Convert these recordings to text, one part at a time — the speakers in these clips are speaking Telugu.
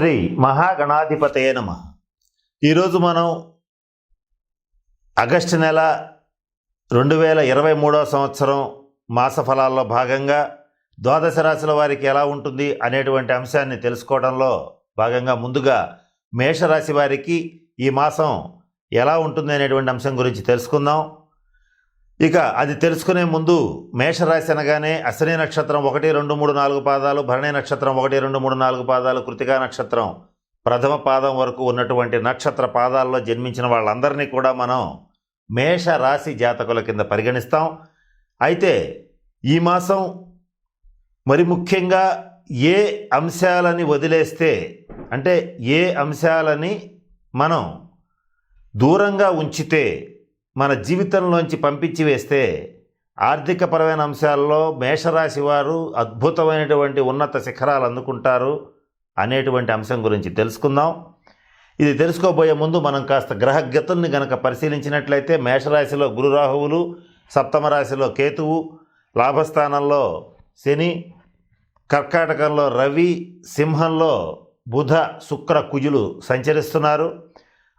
శ్రీ మహాగణాధిపతయ నమ. ఈరోజు మనం ఆగస్టు నెల రెండు వేల ఇరవై మూడవ సంవత్సరం మాస ఫలాల్లో భాగంగా ద్వాదశ రాశుల వారికి ఎలా ఉంటుంది అనేటువంటి అంశాన్ని తెలుసుకోవడంలో భాగంగా ముందుగా మేషరాశి వారికి ఈ మాసం ఎలా ఉంటుంది అనేటువంటి అంశం గురించి తెలుసుకుందాం. ఇక అది తెలుసుకునే ముందు మేషరాశి అనగానే అశ్విని నక్షత్రం ఒకటి రెండు మూడు నాలుగు పాదాలు భరణి నక్షత్రం ఒకటి రెండు మూడు నాలుగు పాదాలు కృతికా నక్షత్రం ప్రథమ పాదం వరకు ఉన్నటువంటి నక్షత్ర పాదాల్లో జన్మించిన వాళ్ళందరినీ కూడా మనం మేషరాశి జాతకుల కింద పరిగణిస్తాం. అయితే ఈ మాసం మరి ముఖ్యంగా ఏ అంశాలని వదిలేస్తే అంటే ఏ అంశాలని మనం దూరంగా ఉంచితే మన జీవితంలోంచి పంపించి వేస్తే ఆర్థికపరమైన అంశాల్లో మేషరాశి వారు అద్భుతమైనటువంటి ఉన్నత శిఖరాలు అందుకుంటారు అనేటువంటి అంశం గురించి తెలుసుకుందాం. ఇది తెలుసుకోబోయే ముందు మనం కాస్త గ్రహగతుల్ని గనక పరిశీలించినట్లయితే మేషరాశిలో గురురాహువులు సప్తమరాశిలో సప్తమ రాశిలో కేతువు లాభస్థానంలో శని కర్కాటకంలో రవి సింహంలో బుధ శుక్ర కుజులు సంచరిస్తున్నారు.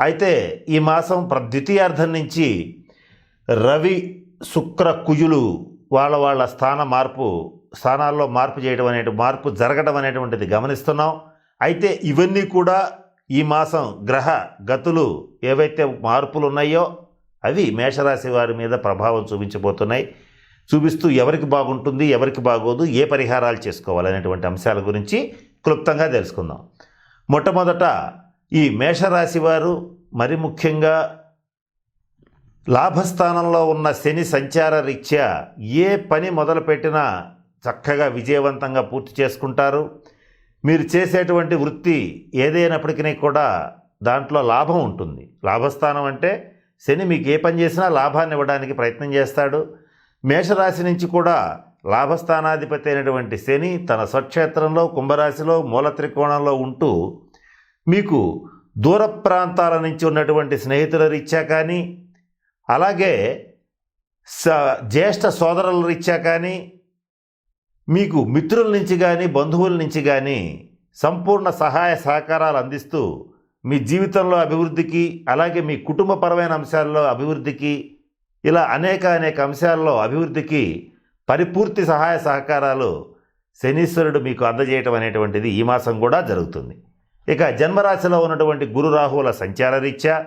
అయితే ఈ మాసం ప్ర ద్వితీయార్థం నుంచి రవి శుక్ర కుజులు వాళ్ళ వాళ్ళ స్థాన మార్పు స్థానాల్లో మార్పు చేయడం అనే మార్పు జరగడం అనేటువంటిది గమనిస్తున్నాం. అయితే ఇవన్నీ కూడా ఈ మాసం గ్రహ గతులు ఏవైతే మార్పులు ఉన్నాయో అవి మేషరాశి వారి మీద ప్రభావం చూపించబోతున్నాయి. చూపిస్తూ ఎవరికి బాగుంటుంది ఎవరికి బాగోదు ఏ పరిహారాలు చేసుకోవాలనేటువంటి అంశాల గురించి క్లుప్తంగా తెలుసుకుందాం. మొట్టమొదట ఈ మేషరాశి వారు మరి ముఖ్యంగా లాభస్థానంలో ఉన్న శని సంచార రీత్యా ఏ పని మొదలుపెట్టినా చక్కగా విజయవంతంగా పూర్తి చేసుకుంటారు. మీరు చేసేటువంటి వృత్తి ఏదైనప్పటికీ కూడా దాంట్లో లాభం ఉంటుంది. లాభస్థానం అంటే శని మీకు ఏ పని చేసినా లాభాన్ని ఇవ్వడానికి ప్రయత్నం చేస్తాడు. మేషరాశి నుంచి కూడా లాభస్థానాధిపతి అయినటువంటి శని తన స్వక్షేత్రంలో కుంభరాశిలో మూల త్రికోణంలో ఉంటూ మీకు దూర ప్రాంతాల నుంచి ఉన్నటువంటి స్నేహితుల రీత్యా కానీ అలాగే స జ్యేష్ఠ సోదరుల రీత్యా కానీ మీకు మిత్రుల నుంచి కానీ బంధువుల నుంచి కానీ సంపూర్ణ సహాయ సహకారాలు అందిస్తూ మీ జీవితంలో అభివృద్ధికి అలాగే మీ కుటుంబపరమైన అంశాల్లో అభివృద్ధికి ఇలా అనేక అనేక అంశాల్లో అభివృద్ధికి పరిపూర్తి సహాయ సహకారాలు శనీశ్వరుడు మీకు అందజేయటం అనేటువంటిది ఈ మాసం కూడా జరుగుతుంది. ఇక జన్మరాశిలో ఉన్నటువంటి గురు రాహువుల సంచార రీత్యా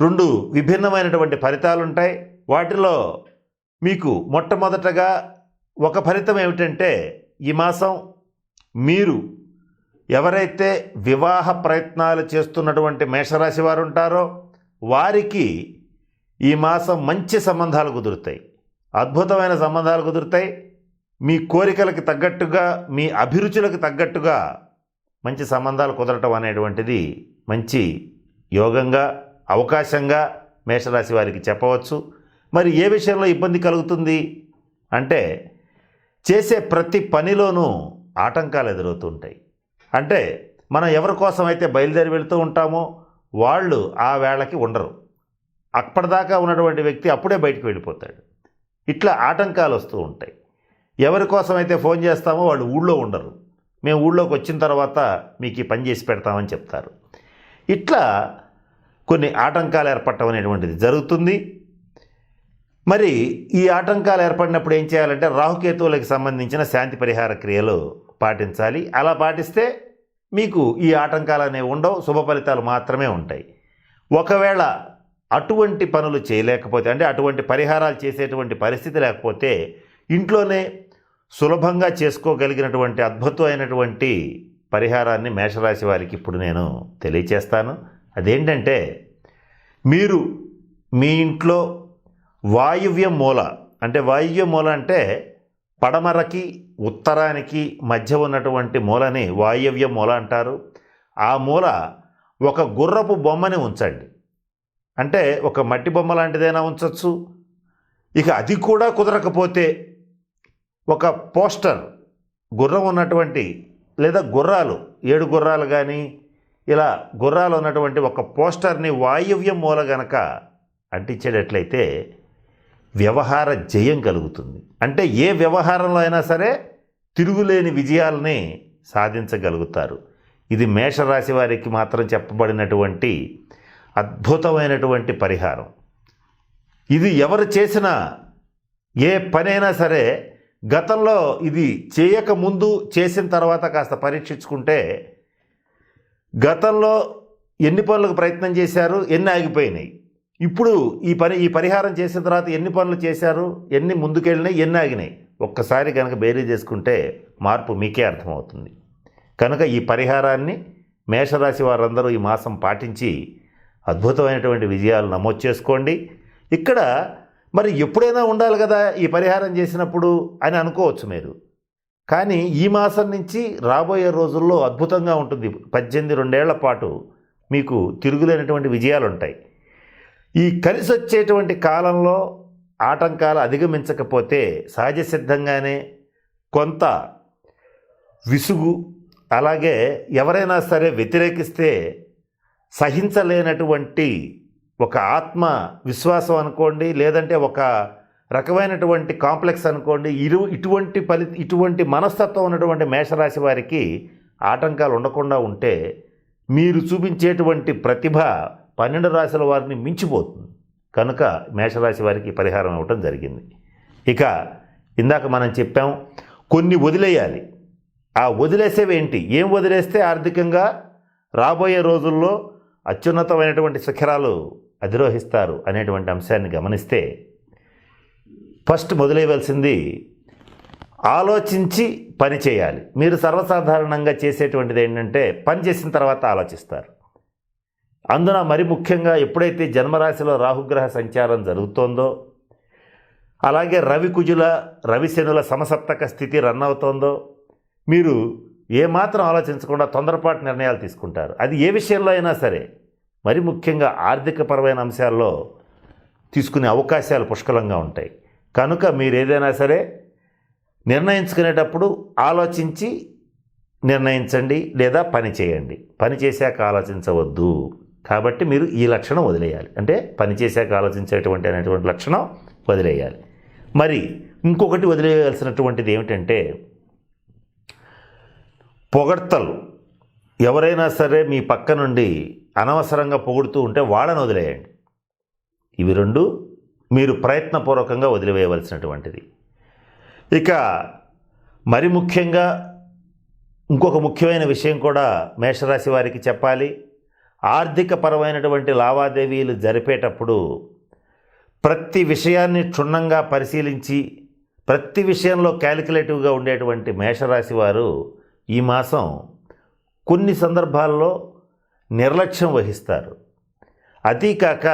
రెండు విభిన్నమైనటువంటి ఫలితాలు ఉంటాయి వాటిలో మీకు మొట్టమొదటగా ఒక ఫలితం ఏమిటంటే ఈ మాసం మీరు ఎవరైతే వివాహ ప్రయత్నాలు చేస్తున్నటువంటి మేషరాశి వారు ఉంటారో వారికి ఈ మాసం మంచి సంబంధాలు కుదురుతాయి. అద్భుతమైన సంబంధాలు కుదురుతాయి. మీ కోరికలకు తగ్గట్టుగా మీ అభిరుచులకు తగ్గట్టుగా మంచి సంబంధాలు కుదరటం అనేటువంటిది మంచి యోగంగా అవకాశంగా మేషరాశి వారికి చెప్పవచ్చు. మరి ఏ విషయంలో ఇబ్బంది కలుగుతుంది? అంటే చేసే ప్రతి పనిలోనూ ఆటంకాలు ఎదురవుతుంటాయి. అంటే మనం ఎవరి కోసం అయితే బయలుదేరి వెళుతూ ఉంటామో వాళ్ళు ఆ వేళకి ఉండరు. అప్పటిదాకా ఉన్నటువంటి వ్యక్తి అప్పుడే బయటకు వెళ్ళిపోతాడు. ఇట్లా ఆటంకాలు వస్తూ ఉంటాయి. ఎవరి కోసం అయితే ఫోన్ చేస్తామో వాళ్ళు ఊళ్ళో ఉండరు. మేము ఊళ్ళోకి వచ్చిన తర్వాత మీకు ఈ పని చేసి పెడతామని చెప్తారు. ఇట్లా కొన్ని ఆటంకాలు ఏర్పడటం అనేటువంటిది జరుగుతుంది. మరి ఈ ఆటంకాలు ఏర్పడినప్పుడు ఏం చేయాలంటే రాహుకేతువులకు సంబంధించిన శాంతి పరిహార క్రియలు పాటించాలి. అలా పాటిస్తే మీకు ఈ ఆటంకాలు అనేవి ఉండవు శుభ ఫలితాలు మాత్రమే ఉంటాయి. ఒకవేళ అటువంటి పనులు చేయలేకపోతే అంటే అటువంటి పరిహారాలు చేసేటువంటి పరిస్థితి లేకపోతే ఇంట్లోనే సులభంగా చేసుకోగలిగినటువంటి అద్భుతమైనటువంటి పరిహారాన్ని మేషరాశి వారికి ఇప్పుడు నేను తెలియచేస్తాను. అదేంటంటే మీరు మీ ఇంట్లో వాయువ్య మూల అంటే వాయువ్య మూల అంటే పడమరకి ఉత్తరానికి మధ్య ఉన్నటువంటి మూలని వాయువ్య మూల అంటారు. ఆ మూల ఒక గుర్రపు బొమ్మని ఉంచండి. అంటే ఒక మట్టి బొమ్మ లాంటిదైనా ఉంచవచ్చు ఇక అది కూడా కుదరకపోతే ఒక పోస్టర్ గుర్రం ఉన్నటువంటి లేదా గుర్రాలు ఏడు గుర్రాలు కానీ ఇలా గుర్రాలు ఉన్నటువంటి ఒక పోస్టర్ని వాయువ్య మూల గనక అంటించేటట్లయితే వ్యవహార జయం కలుగుతుంది. అంటే ఏ వ్యవహారంలో అయినా సరే తిరుగులేని విజయాలని సాధించగలుగుతారు. ఇది మేషరాశి వారికి మాత్రం చెప్పబడినటువంటి అద్భుతమైనటువంటి పరిహారం. ఇది ఎవరు చేసినా ఏ పనైనా సరే గతంలో ఇది చేయకముందు చేసిన తర్వాత కాస్త పరీక్షించుకుంటే గతంలో ఎన్ని పనులకు ప్రయత్నం చేశారు ఎన్ని ఆగిపోయినాయి? ఇప్పుడు ఈ పని ఈ పరిహారం చేసిన తర్వాత ఎన్ని పనులు చేశారు ఎన్ని ముందుకెళ్ళినాయి ఎన్ని ఆగినాయి? ఒక్కసారి కనుక బేరీ చేసుకుంటే మార్పు మీకే అర్థమవుతుంది. కనుక ఈ పరిహారాన్ని మేషరాశి వారందరూ ఈ మాసం పాటించి అద్భుతమైనటువంటి విజయాలు నమోదు చేసుకోండి. ఇక్కడ మరి ఎప్పుడైనా ఉండాలి కదా ఈ పరిహారం చేసినప్పుడు అని అనుకోవచ్చు మీరు. కానీ ఈ మాసం నుంచి రాబోయే రోజుల్లో అద్భుతంగా ఉంటుంది. పద్దెనిమిది రెండేళ్ళ పాటు మీకు తిరుగులేనటువంటి విజయాలు ఉంటాయి ఈ కలిసి వచ్చేటువంటి కాలంలో ఆటంకాలు అధిగమించకపోతే సహజ సిద్ధంగానే కొంత విసుగు అలాగే ఎవరైనా సరే వ్యతిరేకిస్తే సహించలేనటువంటి ఒక ఆత్మ విశ్వాసం అనుకోండి లేదంటే ఒక రకమైనటువంటి కాంప్లెక్స్ అనుకోండి ఇరు ఇటువంటి ఫలి ఇటువంటి మనస్తత్వం ఉన్నటువంటి మేషరాశి వారికి ఆటంకాలు ఉండకుండా ఉంటే మీరు చూపించేటువంటి ప్రతిభ పన్నెండు రాశుల వారిని మించిపోతుంది. కనుక మేషరాశి వారికి పరిహారం ఇవ్వటం జరిగింది. ఇక ఇందాక మనం చెప్పాం కొన్ని వదిలేయాలి. ఆ వదిలేసేవేంటి? ఏం వదిలేస్తే ఆర్థికంగా రాబోయే రోజుల్లో అత్యున్నతమైనటువంటి శిఖరాలు అధిరోహిస్తారు అనేటువంటి అంశాన్ని గమనిస్తే ఫస్ట్ మొదలైవలసింది ఆలోచించి పని చేయాలి. మీరు సర్వసాధారణంగా చేసేటువంటిది ఏంటంటే పని చేసిన తర్వాత ఆలోచిస్తారు. అందున మరి ముఖ్యంగా ఎప్పుడైతే జన్మరాశిలో రాహుగ్రహ సంచారం జరుగుతోందో అలాగే రవి కుజుల రవిశనుల సమసప్తక స్థితి రన్ అవుతోందో మీరు ఏమాత్రం ఆలోచించకుండా తొందరపాటు నిర్ణయాలు తీసుకుంటారు. అది ఏ విషయంలో అయినా సరే మరి ముఖ్యంగా ఆర్థికపరమైన అంశాల్లో తీసుకునే అవకాశాలు పుష్కలంగా ఉంటాయి. కనుక మీరు ఏదైనా సరే నిర్ణయించుకునేటప్పుడు ఆలోచించి నిర్ణయించండి లేదా పని చేయండి. పని చేశాక ఆలోచించవద్దు. కాబట్టి మీరు ఈ లక్షణం వదిలేయాలి. అంటే పని చేశాక ఆలోచించేటువంటి అనేటువంటి లక్షణం వదిలేయాలి. మరి ఇంకొకటి వదిలేయాల్సినటువంటిది ఏమిటంటే పొగడ్తలు. ఎవరైనా సరే మీ పక్క నుండి అనవసరంగా పొగుడుతూ ఉంటే వాళ్ళని వదిలేయండి. ఇవి రెండు మీరు ప్రయత్నపూర్వకంగా వదిలివేయవలసినటువంటిది. ఇక మరి ముఖ్యంగా ఇంకొక ముఖ్యమైన విషయం కూడా మేషరాశి వారికి చెప్పాలి. ఆర్థిక పరమైనటువంటి లావాదేవీలు జరిపేటప్పుడు ప్రతి విషయాన్ని క్షుణ్ణంగా పరిశీలించి ప్రతి విషయంలో క్యాలిక్యులేటివ్గా ఉండేటువంటి మేషరాశి వారు ఈ మాసం కొన్ని సందర్భాల్లో నిర్లక్ష్యం వహిస్తారు. అదీ కాక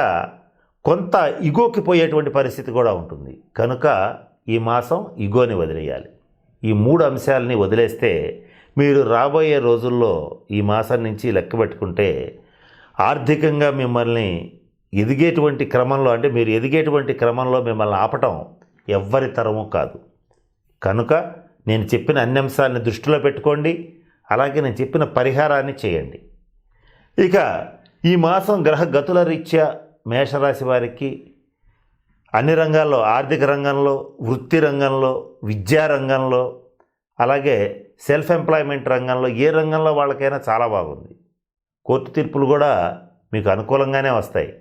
కొంత ఇగోకి పోయేటువంటి పరిస్థితి కూడా ఉంటుంది. కనుక ఈ మాసం ఇగోని వదిలేయాలి. ఈ మూడు అంశాలని వదిలేస్తే మీరు రాబోయే రోజుల్లో ఈ మాసం నుంచి లెక్క పెట్టుకుంటే ఆర్థికంగా మిమ్మల్ని ఎదిగేటువంటి క్రమంలో అంటే మీరు ఎదిగేటువంటి క్రమంలో మిమ్మల్ని ఆపటం ఎవ్వరి తరము కాదు. కనుక నేను చెప్పిన అన్ని అంశాలని దృష్టిలో పెట్టుకోండి. అలాగే నేను చెప్పిన పరిహారాన్ని చేయండి. ఇక ఈ మాసం గ్రహ గతుల రీత్యా మేషరాశి వారికి అన్ని రంగాల్లో ఆర్థిక రంగంలో వృత్తి రంగంలో విద్యా రంగంలో అలాగే సెల్ఫ్ ఎంప్లాయ్మెంట్ రంగంలో ఏ రంగంలో వాళ్ళకైనా చాలా బాగుంది. కోర్టు తీర్పులు కూడా మీకు అనుకూలంగానే వస్తాయి.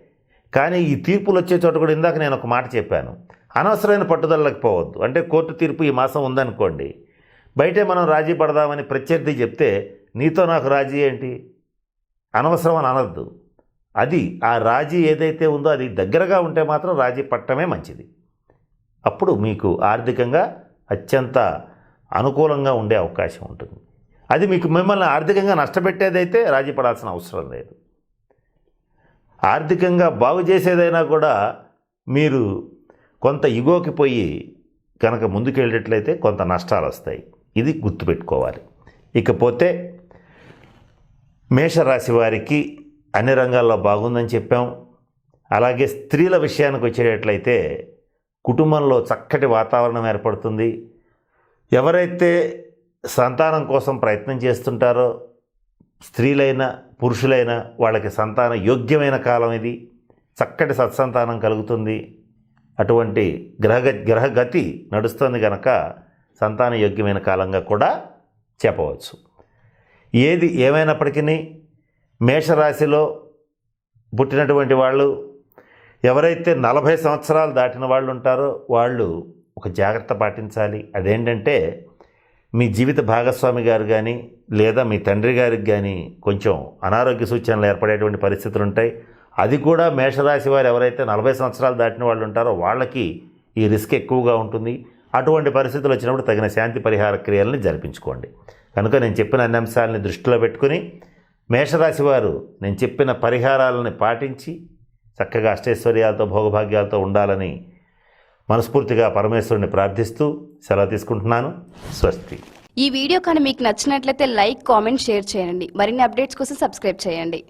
కానీ ఈ తీర్పులు వచ్చే చోట కూడా ఇందాక నేను ఒక మాట చెప్పాను. అనవసరమైన పట్టుదలకి పోవద్దు. అంటే కోర్టు తీర్పు ఈ మాసం ఉందనుకోండి. బయటే మనం రాజీ పడదామని ప్రత్యర్థి చెప్తే నీతో నాకు రాజీ ఏంటి? అనవసరం అని అనద్దు. అది ఆ రాజీ ఏదైతే ఉందో అది దగ్గరగా ఉంటే మాత్రం రాజీ పట్టమే మంచిది. అప్పుడు మీకు ఆర్థికంగా అత్యంత అనుకూలంగా ఉండే అవకాశం ఉంటుంది. అది మీకు మిమ్మల్ని ఆర్థికంగా నష్టపెట్టేదైతే రాజీ పడాల్సిన అవసరం లేదు. ఆర్థికంగా బాగు చేసేదైనా కూడా మీరు కొంత ఇగోకి పోయి కనుక ముందుకెళ్ళేట్లయితే కొంత నష్టాలు వస్తాయి ఇది గుర్తుపెట్టుకోవాలి. ఇకపోతే మేషరాశి వారికి అన్ని రంగాల్లో బాగుందని చెప్పాం. అలాగే స్త్రీల విషయానికి వచ్చేటట్లయితే కుటుంబంలో చక్కటి వాతావరణం ఏర్పడుతుంది. ఎవరైతే సంతానం కోసం ప్రయత్నం చేస్తుంటారో స్త్రీలైనా పురుషులైనా వాళ్ళకి సంతాన యోగ్యమైన కాలం ఇది. చక్కటి సత్సంతానం కలుగుతుంది. అటువంటి గ్రహగ గ్రహగతి నడుస్తుంది కనుక సంతాన యోగ్యమైన కాలంగా కూడా చెప్పవచ్చు. ఏది ఏమైనప్పటికీ మేషరాశిలో పుట్టినటువంటి వాళ్ళు ఎవరైతే నలభై సంవత్సరాలు దాటిన వాళ్ళు ఉంటారో వాళ్ళు ఒక జాగ్రత్త పాటించాలి. అదేంటంటే మీ జీవిత భాగస్వామి గారు కానీ లేదా మీ తండ్రి గారికి కానీ కొంచెం అనారోగ్య సూచనలు ఏర్పడేటువంటి పరిస్థితులు ఉంటాయి. అది కూడా మేషరాశి వారు ఎవరైతే నలభై సంవత్సరాలు దాటిన వాళ్ళు ఉంటారో వాళ్ళకి ఈ రిస్క్ ఎక్కువగా ఉంటుంది. అటువంటి పరిస్థితులు వచ్చినప్పుడు తగిన శాంతి పరిహార క్రియలను జరిపించుకోండి. కనుక నేను చెప్పిన అన్ని అంశాలని దృష్టిలో పెట్టుకుని మేషరాశి వారు నేను చెప్పిన పరిహారాలను పాటించి చక్కగా అష్టైశ్వర్యాలతో భోగభాగ్యాలతో ఉండాలని మనస్ఫూర్తిగా పరమేశ్వరుని ప్రార్థిస్తూ సెలవు తీసుకుంటున్నాను. స్వస్తి. ఈ వీడియో కానీ మీకు నచ్చినట్లయితే లైక్ కామెంట్ షేర్ చేయండి. మరిన్ని అప్డేట్స్ కోసం సబ్స్క్రైబ్ చేయండి.